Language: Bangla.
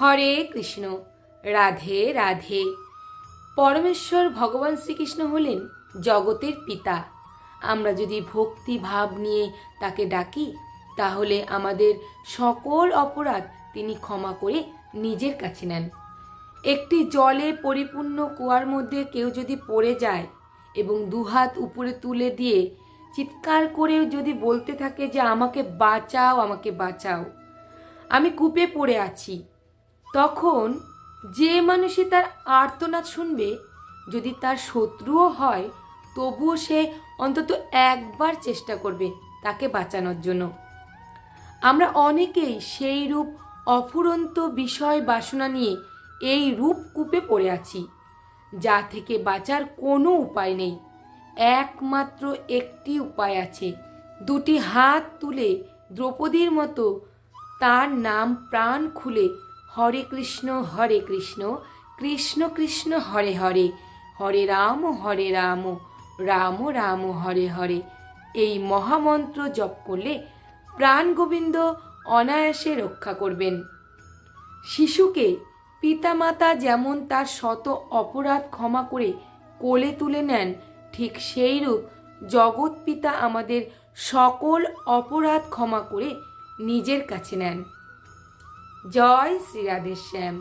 হরে কৃষ্ণ, রাধে রাধে। পরমেশ্বর ভগবান শ্রীকৃষ্ণ হলেন জগতের পিতা। আমরা যদি ভক্তি ভাব নিয়ে তাকে ডাকি, তাহলে আমাদের সকল অপরাধ তিনি ক্ষমা করে নিজের কাছে নেন। একটি জলে পরিপূর্ণ কুয়ার মধ্যে কেউ যদি পড়ে যায় এবং দুহাত উপরে তুলে দিয়ে চিৎকার করে যদি বলতে থাকে যে, আমাকে বাঁচাও আমাকে বাঁচাও। আমি কূপে পড়ে আছি। তখন যে মানুষই তার আর্তনাদ শুনবে, যদি তার শত্রুও হয়, তবুও সে অন্তত একবার চেষ্টা করবে তাকে বাঁচানোর জন্য। আমরা অনেকেই সেই রূপ অফুরন্ত বিষয় বাসনা নিয়ে এই রূপ কূপে পড়ে আছি, যা থেকে বাঁচার কোনো উপায় নেই। একমাত্র একটি উপায় আছে, দুটি হাত তুলে দ্রৌপদীর মতো তার নাম প্রাণ খুলে হরে কৃষ্ণ হরে কৃষ্ণ কৃষ্ণ কৃষ্ণ, হরে হরে হরে রাম হরে রাম রাম রাম, হরে হরে। এই মহামন্ত্র জপ করলে প্রাণ গোবিন্দ অনায়াসে রক্ষা করবেন। শিশুকে পিতামাতা যেমন তার শত অপরাধ ক্ষমা করে কোলে তুলে নেন, ঠিক সেইরূপ জগৎ পিতা আমাদের সকল অপরাধ ক্ষমা করে নিজের কাছে নেন। জয় শ্রী রাধেশ্যাম